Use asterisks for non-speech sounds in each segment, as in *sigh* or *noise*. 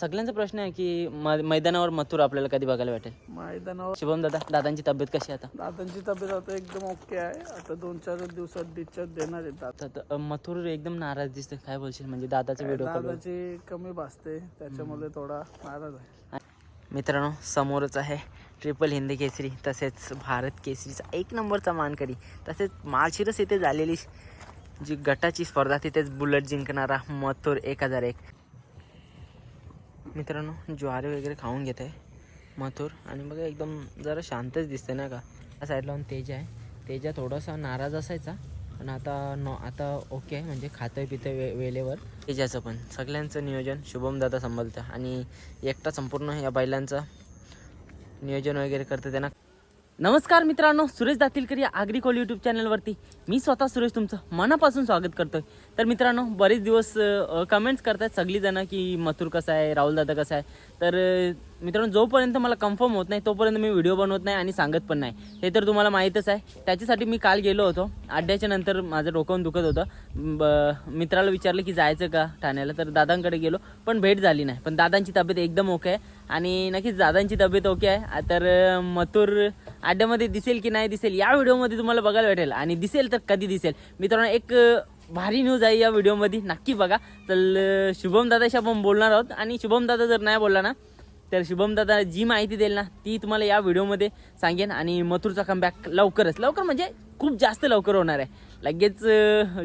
सगळ्यांचा प्रश्न आहे की म- मैदानावर मथुर आपल्याला कधी बघायला भेटेल? मैदानावर शुभम दादा दादांची तब्येत कशी आहे आता? दादांची तब्येत आता एकदम ओके आहे. आता दोन चार दिवसात डिस्चार्ज देणार आहेत दादा. तर- तर मथुर एकदम नाराज दिसते काय बोलशील? म्हणजे दादाचा व्हिडिओ कॉल दादाची कमी भासते. त्याच्यामुळे थोडा नाराज आहे. मित्रांनो समोरच आहे ट्रिपल हिंदी केसरी तसेच भारत केसरीचा एक नंबरचा मानकरी. तसेच माळशिरस येथे झालेली जी गटाची स्पर्धा तिथेच बुलेट जिंकणारा मथुर एक हजार एक. मित्रांनो ज्वारी वगैरे खाऊन घेत आहे. मथुर. आणि बघा एकदम जरा शांतच दिसते ना का? त्या साईडला तेज तेजा आहे. तेजा थोडासा नाराज असायचा. पण आता नॉ आता ओके आहे म्हणजे खातं पितं वे वेळेवर. तेजाचं पण. सगळ्यांचं नियोजन शुभम दादा आणि एकटा संपूर्ण या बैलांचं नियोजन वगैरे करतं त्यांना नमस्कार मित्रांनो सुरेश दातीलकर या आग्रिकोल यूट्यूब चॅनलवरती मी स्वतः सुरेश तुमचं मनापासून स्वागत करतोय. तर मित्रांनो बरेच दिवस कमेंट्स करतात सगळीजणं की मथुर कसा आहे राहुल दादा कसा आहे. तर मित्रांनो जोपर्यंत मला कन्फर्म होत नाही तोपर्यंत मी व्हिडिओ बनवत नाही आणि सांगत पण नाही. हे तर तुम्हाला माहीतच आहे. त्याच्यासाठी मी काल गेलो होतो. अड्ड्याच्या नंतर माझं डोकं दुखत होतं. ब मित्राला विचारलं की जायचं का ठाण्याला तर दादांकडे गेलो पण भेट झाली नाही. पण दादांची तब्येत एकदम ओके आहे. आणि नक्कीच दादांची तब्येत ओके आहे. तर मथुर अड्ड्यामध्ये दिसेल की नाही दिसेल या व्हिडिओमध्ये तुम्हाला बघायला भेटेल. आणि दिसेल तर कधी दिसेल? मित्रांनो एक भारी न्यूज आहे या व्हिडिओमध्ये. नक्की बघा. तर शुभम दादाशी आपण बोलणार आहोत. आणि शुभम दादा जर नाही बोलला ना तर शुभम दादा जी माहिती देईल ना ती तुम्हाला या व्हिडिओमध्ये सांगेन. आणि मथुरचा कमबॅक लवकरच. लवकर म्हणजे खूप जास्त लवकर होणार आहे. लगेच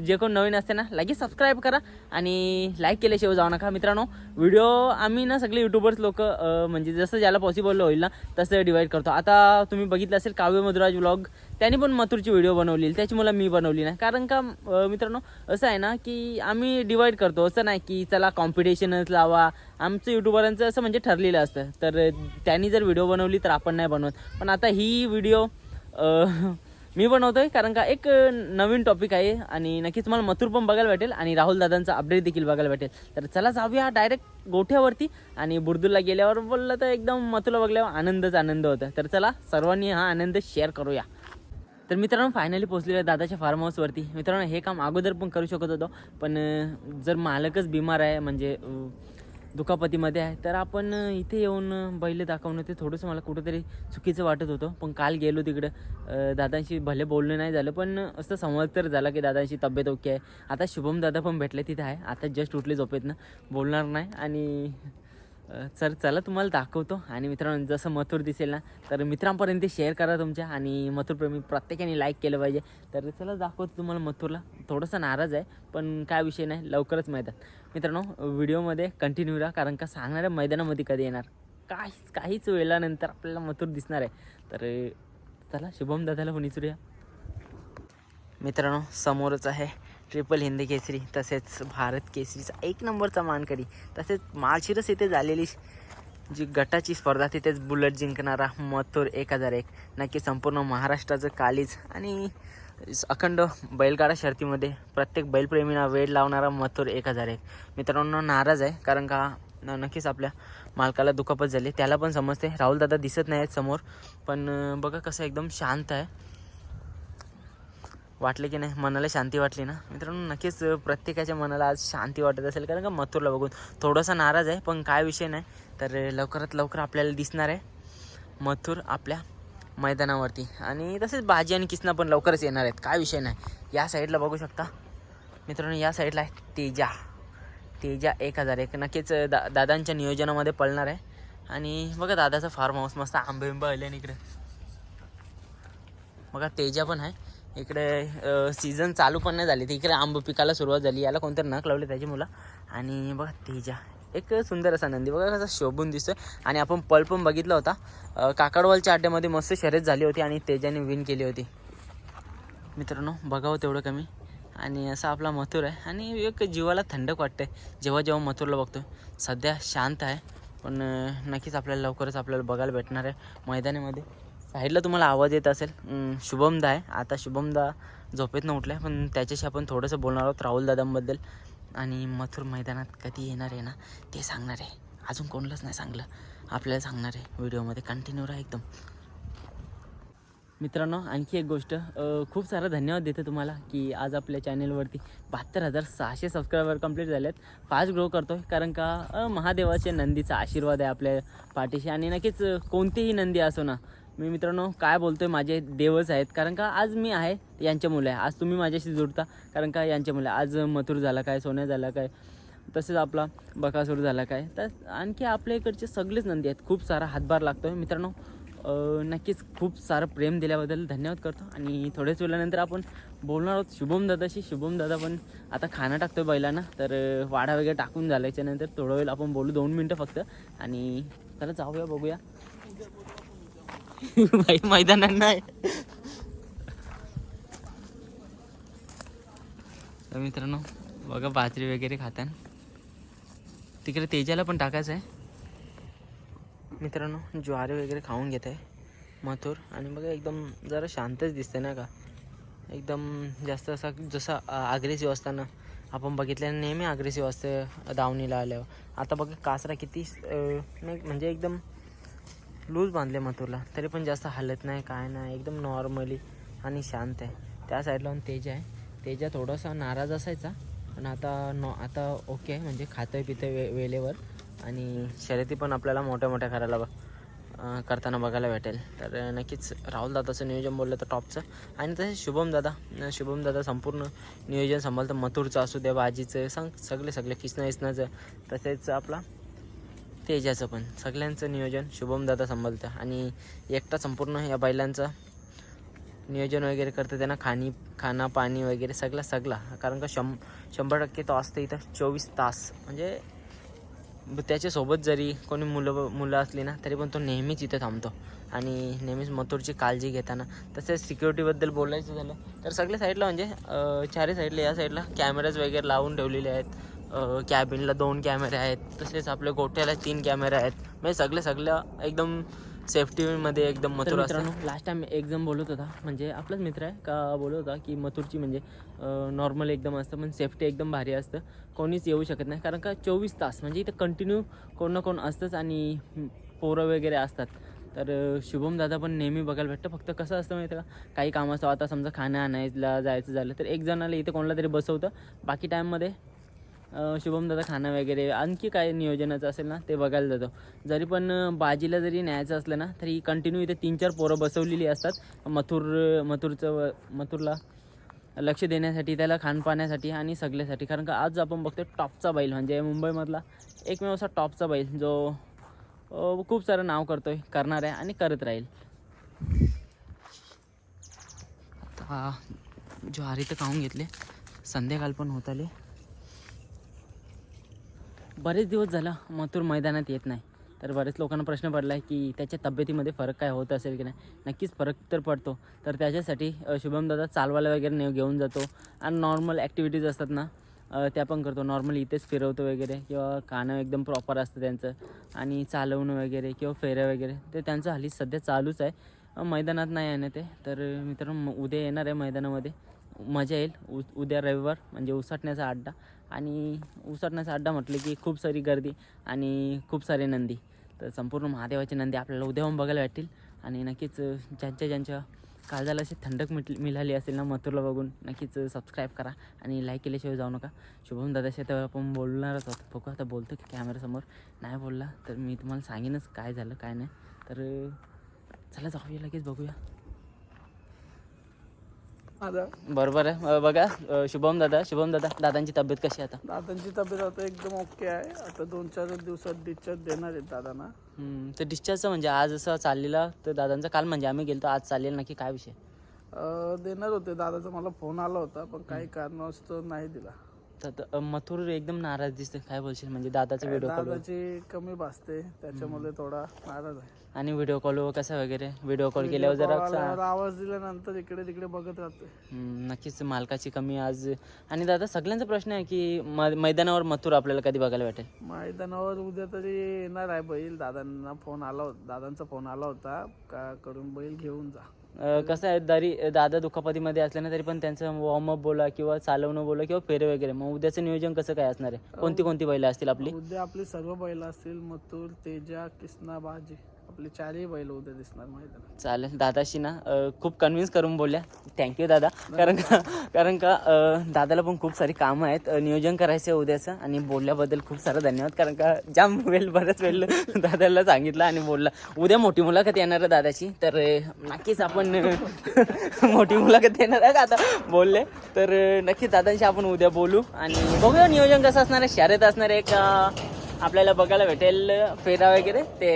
जे कोण नवीन असते ना लगेच सबस्क्राईब करा आणि लाईक केल्याशिवाय जाऊ नका मित्रांनो. व्हिडिओ आम्ही ना सगळे युट्यूबर्स लोक म्हणजे जसं ज्याला पॉसिबल होईल ना तसं डिवाईड करतो. आता तुम्ही बघितलं असेल काव्य मधुराज व्लॉग त्यांनी पण मथुरची व्हिडिओ बनवली त्याची मला मी बनवली नाही कारण का मित्रांनो असं आहे ना की आम्ही डिवाईड करतो. असं नाही की चला कॉम्पिटिशनच लावा. आमचं युट्यूबरांचं असं म्हणजे ठरलेलं असतं. तर त्यांनी जर व्हिडिओ बनवली तर आपण नाही बनवत. पण आता ही व्हिडिओ मी बनवतोय कारण का एक नवीन टॉपिक आहे आणि नक्कीच तुम्हाला मथुर पण बघायला भेटेल आणि राहुल दादांचा अपडेट देखील बघायला भेटेल. तर चला जाऊया डायरेक्ट गोठ्यावरती आणि बुर्दूला गेल्यावर बोललं तर एकदम मथुरला बघल्यावर आनंदच आनंद होता तर चला सर्वांनी हा आनंद शेअर करूया. तर मित्रांनो फायनली पोहोचलेलो आहे दादाच्या फार्म हाऊसवरती मित्रांनो हे काम अगोदर पण करू शकत होतो पण जर मालकच बिमार आहे म्हणजे दुखापतीमध्ये आहे. तर आपण इथे येऊन बैल दाखवणं ते थोडंसं मला कुठंतरी चुकीचं वाटत होतं. पण काल गेलो तिकडं. दादांशी भले बोलणं नाही झालं पण असं समज तर झाला की दादांची तब्येत ओके आहे. आता शुभम दादा पण भेटले तिथे आहे. आता जस्ट उठले झोपेतनं. बोलणार नाही आणि चल चला तुम्हाला दाखवतो. आणि मित्रांनो जसं मथुर दिसेल ना तर मित्रांपर्यंत शेअर करा तुमच्या. आणि मथुरप्रेमी प्रत्येकाने लाईक केलं पाहिजे. तर चला दाखवतो तुम्हाला मथुरला. थोडंसं नाराज आहे पण काय विषय नाही लवकरच मैदान. मित्रांनो व्हिडिओमध्ये कंटिन्यू राहा कारण का सांगणाऱ्या मैदानामध्ये कधी येणार? काहीच काहीच वेळानंतर आपल्याला मथुर दिसणार आहे. तर चला शुभम दादाला पण विचारूया? मित्रांनो समोरच आहे. ट्रिपल हिंदी केसरी तसेच भारत केसरीचा एक नंबरचा मानकरी तसेच माळशिरस येथे झालेली जी गटाची स्पर्धा तिथेच बुलेट जिंकणारा मथुर एक हजार एक. नक्की संपूर्ण महाराष्ट्राचं कालीज आणि अखंड बैलगाडा शर्तीमध्ये प्रत्येक बैलप्रेमींना वेळ लावणारा मथुर एक हजार एक. मित्रांनो नाराज आहे कारण का नक्कीच आपल्या मालकाला दुखापत झाली. त्याला पण समजते. राहुल दादा दिसत नाही आहेत समोर पण बघा कसं एकदम शांत आहे. वाटले की नाही? मनाला शांती वाटली ना? मित्रांनो नक्कीच प्रत्येकाच्या मनाला आज शांती वाटत असेल. कारण का मथुरला बघून थोडासा नाराज आहे पण काय विषय नाही. तर लवकरात लवकर आपल्याला दिसणार आहे मथुर आपल्या मैदानावरती. आणि तसेच भाजी आणि किसना पण लवकरच येणार आहेत. काय विषय नाही. या साईडला बघू शकता. मित्रांनो या साईडला आहे तेजा. तेजा एक हजार एक. नक्कीच दा दादांच्या नियोजनामध्ये पळणार आहे. आणि बघा दादाचं फार्म हाऊस मस्त आंबे बिंबे आले इकडे. बघा तेजा पण आहे. इकडे सीझन चालू पण नाही झाली. तर इकडे आंब पिकाला सुरुवात झाली. याला कोणतरी नख लावले त्याची मुलं. आणि बघा तेजा. एक सुंदर असा नंदी. बघा कसा शोभून दिसतोय. आणि आपण पल पण बघितला होता. काकडवालच्या अड्ड्यामध्ये मस्त शर्यत झाली होती आणि तेजाने विन केली होती. मित्रांनो बघावं तेवढं कमी. आणि असा आपला मथुर आहे. आणि एक जीवाला थंडक वाटते जेव्हा जेव्हा मथुरला बघतो सध्या शांत आहे. पण नक्कीच आपल्याला लवकरच आपल्याला बघायला भेटणार आहे. मैदानामध्ये. साईडला तुम्हाला आवाज येत असेल. शुभमदा आहे. आता शुभमदा झोपेत उठला आहे पण त्याच्याशी आपण थोडंसं बोलणार आहोत राहुल दादांबद्दल. आणि मथुर मैदानात कधी येणार आहे ना ते सांगणार आहे. अजून कोणालाच नाही सांगलं. आपल्याला सांगणार आहे व्हिडिओमध्ये कंटिन्यू राहा एकदम. मित्रांनो आणखी एक गोष्ट खूप सारा धन्यवाद देतो तुम्हाला की आज आपल्या चॅनेलवरती बहात्तर हजार सहाशे सबस्क्रायबर कंप्लीट झाले आहेत फास्ट ग्रो करतो आहे कारण का महादेवाचे महादेवाच्या नंदीचा आशीर्वाद आहे आपल्या पाठीशी. आणि नक्कीच कोणतीही नंदी असो ना मी मित्रांनो काय बोलतोय माझे देवच आहेत. कारण का आज मी आहे यांच्या मुलं आहे. आज तुम्ही माझ्याशी जुडता. कारण का यांच्या मुलं आज मथुर झाला काय सोन्या झाला काय तसेच आपला बकासूर झाला काय. तर आणखी आपल्या इकडचे सगळेच नंदी आहेत. खूप सारा हातभार लागतो आहे मित्रांनो नक्कीच खूप सारं प्रेम दिल्याबद्दल धन्यवाद करतो. आणि थोड्याच वेळानंतर आपण बोलणार आहोत शुभम दादाशी शुभम दादा पण आता खाणं आहे बैलांना. तर वाडा वगैरे टाकून झाल्याच्यानंतर थोडं वेळ आपण बोलू. दोन मिनटं फक्त. आणि त्याला जाऊया बघूया. भाई मैदानात नाही. मित्रांनो बघा बाजरी वगैरे खातान. तिकडे तेजाला पण टाकायचं आहे मित्रांनो ज्वारी वगैरे खाऊन घेत आहे मथुर. आणि बघा एकदम जरा शांतच दिसते ना का? एकदम जास्त असा जसा अग्रेसिव्ह असताना आपण बघितल्याने नेहमी अग्रेसिव्ह असते दावणीला आल्यावर. आता बघा कासरा किती नाही म्हणजे एकदम लूज बांधले मथुरला तरी पण जास्त हलत नाही काय नाही. एकदम नॉर्मली आणि शांत आहे. त्या साईडला तेज आहे. तेजा थोडासा नाराज असायचा. पण आता नॉ आता ओके आहे. म्हणजे खातं पितं वे वेळेवर. आणि शर्यती पण आपल्याला मोठ्या मोठ्या करायला ब- करताना बघायला भेटेल. तर नक्कीच राहुल दादाचं नियोजन बोललं तर टॉपचं आणि तसेच शुभम दादा. शुभम दादा संपूर्ण नियोजन सांभाळतं. मथुरचं असू द्या बाजीचं सांग सगळे सगळे किसना इसणाचं तसेच आपला तेजाचं पण. सगळ्यांचं नियोजन शुभम दादा सांभाळतं. आणि एकटा संपूर्ण या बैलांचं नियोजन वगैरे करतं. त्यांना खाणी खाना पाणी वगैरे सगळं सगळा. कारण का शं शंभर टक्के तो असतं इथं चोवीस तास. म्हणजे त्याच्यासोबत जरी कोणी मुलं मुलं असली ना तरी पण तो नेहमीच इथं थांबतो. आणि नेहमीच मथुरची काळजी घेताना. तसेच सिक्युरिटीबद्दल बोलायचं झालं तर सगळ्या साईडला म्हणजे चारही साईडला या साईडला कॅमेराज वगैरे लावून ठेवलेले आहेत. कॅबिनला दोन कॅमेरे आहेत. तसेच आपल्या गोठ्याला तीन कॅमेरे आहेत. म्हणजे सगळे सगळ्या एकदम सेफ्टीमध्ये एकदम मथुर मित्रांनो लास्ट टाइम एक जण बोलत होता. म्हणजे आपलाच मित्र आहे का बोलत होता की मथुरची म्हणजे नॉर्मल एकदम असतं पण सेफ्टी एकदम भारी असतं. कोणीच येऊ शकत नाही कारण का चोवीस तास म्हणजे इथं कंटिन्यू कोण ना कोण असतंच आणि पोरं वगैरे असतात. तर शुभम दादा पण नेहमी बघायला भेटतं फक्त कसं असतं माहिती का? काही काम असतं आता समजा खाणं आणायला जायचं झालं तर एक जणाला इथं कोणाला तरी बसवतं. बाकी टाईममध्ये शुभम दादा खाना वगैरे आणखी काय नियोजनाचं असेल ना ते बघायला जातो. जरी पण बाजीला जरी न्यायचं असलं ना तरी कंटिन्यू इथे तीन चार पोरं बसवलेली असतात. मथुर मथुरचं व- मथुरला लक्ष देण्यासाठी त्याला खानपाण्यासाठी आणि सगळ्यासाठी. कारण का आज आपण बघतो टॉपचा बैल. म्हणजे मुंबईमधला एकमेव असा टॉपचा बैल जो खूप सारं नाव करतो आहे करणार आहे आणि करत राहील. आता ज्वारी तर खाऊन घेतले. संध्याकाळ पण होत आले. बरेच दिवस झाला मथुर मैदानात येत नाही. तर बरेच लोकांना प्रश्न पडला आहे की त्याच्या तब्येतीमध्ये फरक काय होत असेल की नाही? नक्कीच फरक तर पडतो. तर त्याच्यासाठी अ, शुभम दादा चालवायला वगैरे ने घेऊन जातो. आणि नॉर्मल ॲक्टिव्हिटीज असतात ना त्या पण करतो. नॉर्मल इथेच फिरवतो वगैरे. किंवा खाणं एकदम प्रॉपर असतं त्यांचं. आणि चालवणं वगैरे किंवा फेऱ्या वगैरे. ते त्यांचं हल्ली सध्या चालूच आहे. मैदानात नाही आहे ना ते. तर मित्रांनो म- उद्या येणार आहे मैदानामध्ये. मजा येईल. उ उद्या रविवार म्हणजे उसाटण्याचा अड्डा. आणि उसरण्याचा अड्डा म्हटलं की खूप सारी गर्दी आणि खूप सारे नंदी. तर संपूर्ण महादेवाची नंदी आपल्याला उद्या बघायला भेटतील. आणि नक्कीच ज्यांच्या ज्यांच्या काळजाला अशी थंडक मिट मिळाली असेल ना मथुरला बघून नक्कीच सबस्क्राईब करा आणि लाईक केल्याशिवाय जाऊ नका. शुभम दादाशी तर आपण बोलणारच आहोत. बघू आता बोलतो की कॅमेरासमोर नाही बोलला तर मी तुम्हाला सांगेनच काय झालं काय नाही. तर चला जाऊया लगेच बघूया. माझा. बरोबर आहे. बघा शुभम दादा शुभम दादा दादांची तब्येत कशी आहे आता? दादांची तब्येत आता एकदम ओके आहे. आता दोन चार दिवसात डिस्चार्ज देणार आहेत दादांना. हम्म, तर डिस्चार्जचं म्हणजे आज असं चाललेला तर दादांचा काल म्हणजे आम्ही गेलो आज चाललेला नक्की काय विषय? अं, देणार होते. दादाचा मला फोन आला होता पण काही कारणास्तव नाही दिला. तर मथुर एकदम नाराज दिसते काय बोलशील? म्हणजे दादाचा व्हिडिओ कॉल दादाची कमी भासते त्याच्यामुळे थोडा नाराज आहे. आणि व्हिडिओ कॉल कसा वगैरे? व्हिडिओ कॉल केल्यावर जरा आवाज दिल्यानंतर इकडे तिकडे बघत राहते हम्म, नक्कीच मालकाची कमी आज. आणि दादा सगळ्यांचा प्रश्न आहे की म- मैदानावर मथुर आपल्याला कधी बघायला भेटेल? मैदानावर उद्या तरी येणार आहे बैल. दादांना फोन आला होता दादांचा फोन आला होता. का कडून बैल घेऊन जा. कसं आहे तरी दादा दुखापतीमध्ये असल्याने तरी पण त्यांचं वॉर्मअप बोला किंवा चालवणं बोला किंवा फेरे वगैरे. मग उद्याचं नियोजन कसं काय असणार आहे? कोणती कोणती बैलं असतील आपली? उद्या आपली सर्व बैल असतील मथुर तेजा किसना बाजी. आपले चारही बैल उद्या दिसणार मैदानात चालेल. दादाशी ना अ, खूप कन्व्हिन्स करून बोलल्या. थँक्यू दादा. कारण का कारण का अ, दादाला पण खूप सारी कामं आहेत. अ, नियोजन करायचं आहे उद्याचं आणि बोलल्याबद्दल खूप सारं धन्यवाद. कारण का जाम वेळ बऱ्याच वेळ *laughs* दादाला सांगितलं आणि बोलला. उद्या मोठी मुलाखत येणार आहे दादाची तर अ, नक्कीच आपण अ, *laughs* मोठी मुलाखत येणार आहे का आता? बोलले. तर अ, नक्कीच दादांशी आपण उद्या बोलू आणि बघूया नियोजन कसं असणार आहे. शर्यत असणार आहे अ, आपल्याला बघायला भेटेल फेरा वगैरे. ते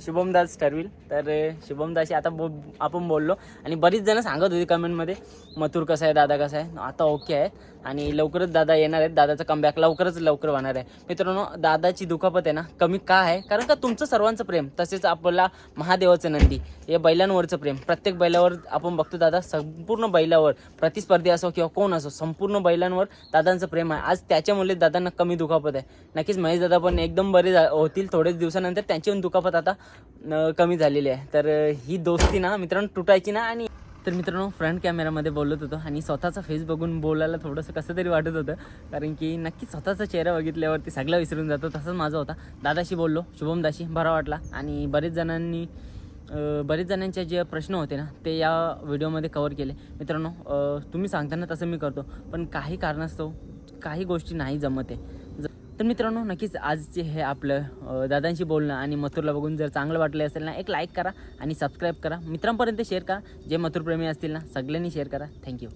शुभमदास ठरविल. तर शुभमदाशी आता बो आपण बोललो. आणि बरीच जण सांगत होती कमेंटमध्ये मथुर कसा आहे दादा कसा आहे. आता ओके आहे. आणि लवकरच दादा येणार आहेत. दादाचं कमबॅक लवकरच लवकर होणार आहे. मित्रांनो दादाची दुखापत आहे ना कमी का आहे? कारण का तुमचं सर्वांचं प्रेम तसेच आपला महादेवाचं नंदी हे बैलांवरचं प्रेम. प्रत्येक बैलावर आपण बघतो दादा संपूर्ण बैलावर प्रतिस्पर्धी असो किंवा कोण असो संपूर्ण बैलांवर दादांचं प्रेम आहे. आज त्याच्यामुळे दादांना कमी दुखापत आहे. नक्कीच महेश दादा पण एकदम बरे होतील थोडेच दिवसानंतर. त्यांची पण दुखापत आता कमी झाली झालेली आहे. तर ही दोस्ती ना मित्रांनो तुटायची ना आणि तर मित्रांनो फ्रंट कॅमेरामध्ये बोलत होतो आणि स्वतःचा फेस बघून बोलायला थोडंसं कसं तरी वाटत होतं. कारण की नक्की स्वतःचा चेहरा बघितल्यावरती सगळं विसरून जातो. तसंच माझा होता. दादाशी बोललो शुभमदाशी बरा वाटला. आणि बरेच जणांनी बरेच जणांचे जे प्रश्न होते ना ते या व्हिडिओमध्ये कवर केले. मित्रांनो तुम्ही सांगताना तसं मी करतो. पण काही कारणास्तव काही गोष्टी नाही जमत आहे. तर मित्रांनो नक्कीच आजचे हे आपलं दादांशी बोलणं आणि मथुरला बघून जर चांगलं वाटलं असेल ना एक लाईक करा आणि सबस्क्राईब करा. मित्रांपर्यंत शेअर करा. जे मथुरप्रेमी असतील ना सगळ्यांनी शेअर करा. थँक्यू